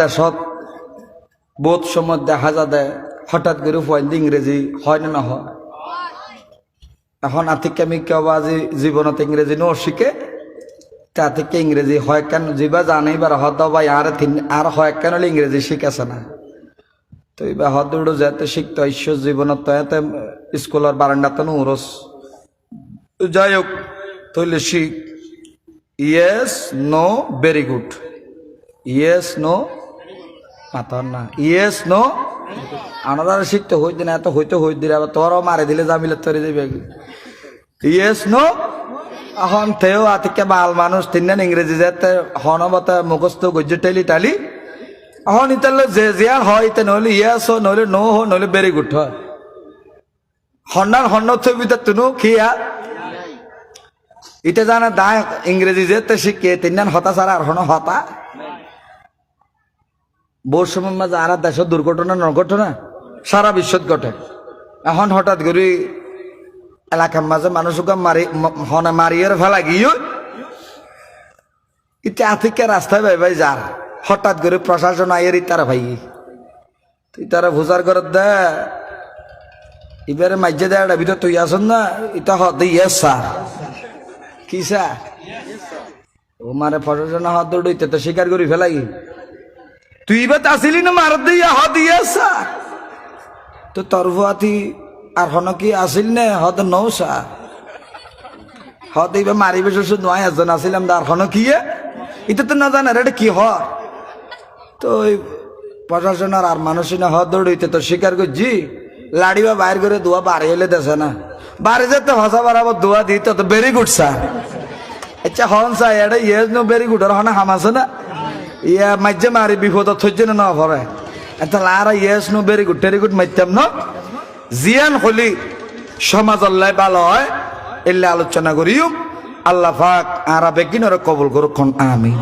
দেশত বহুত সময় দেখা যাবে হঠাৎ করে পয়েন্ট ইংরেজি হয় না নহয় এখন আতিকে আমি কেউ আজি জীবনত ইংরেজি ন শিখে, তা থেকে ইংরেজি হয় কেন? যিবা জানেই বার হদ বা আর আর হয় কেন ইংরেজি শিখেছে না? তো এবার হত উড়ো যেতে শিখতে ঈশ্বর জীবনত তো এতে স্কুলের বারান্দাতে নুরস যাই হোক তৈলে শিখ। Yes no very good yes no মাতার না। ইয়েস নো আনাদার শিখতে হইতে না, এত হইতে হইতে দিলে আবার তোরও মারে দিলে জামিলে তরে যাবে ইয়েস নো এখন তেও আতিকে বাল মানুষ তিনজন ইংরেজি যেতে হনমতে মুখস্থ গজ্য টেলি টালি। এখন ইতালে যে জিয়ার হয় ইতে নহলে ইয়েস হো নহলে নো হো নহলে ভেরি গুড হয়। হন্নার হন্ন থবিতে তুনু খিয়া ইতে জানা দা ইংরেজি যেতে শিখে তিনজন হতা ছাড়া আর হন হতা। বহু মাঝে আর দেশের দুর্ঘটনা, নঘটনা, সারা বিশ্বত ঘটে। এখন হঠাৎ করে এলাকার মাঝে মানুষকে মারি হনে মারিয়ে ফেলা গিয়ে ইতে আথিকে রাস্তায় ভাই ভাই যার। হঠাৎ করে প্রশাসন আইয়ের ইতারা ভাই। তুই তারা ভুজার করে দে, এবারে মাইজে দেয় ভিতর তুই আসন না ইটা হদ ইয়েস স্যার কি স্যার ও মারে প্রশাসন হাত দৌড়ইতে তো স্বীকার করি ফেলাই। তুই এবার আসিলি না মার দিয়া? হদ ইয়েস স্যার তো তরফুয়াতি আর হন কি আসিল নে? হদ নৌ স্যার হদ এইবার মারিবে শুধু নয়, একজন আসিলাম আর হন কি এটা তো না জানে এটা কি হয় তো ওই প্রশাসনের আর মানুষই না হদ দৌড়ইতে তো স্বীকার করছি। লাড়িবা বাইর করে দোয়া বাড়ি এলে দেশে না। বাড়ি যেতে ভাষা বাড়াবার দোয়া দিত তো গুড স্যার আচ্ছা হন স্যার এটা ভেরি গুড আর হনে হামাছে না? ইয়া মাঝে মারি বিপদ থৈছে না ভরে। এটা লারা yes no very good very good মাইতাম ন? জিয়ান হলি সমাজ আল্লাহ ভালো হয় এলে আলোচনা করিও। আল্লাহ ফাক আরা বেগিনরে কবুল করুক আমি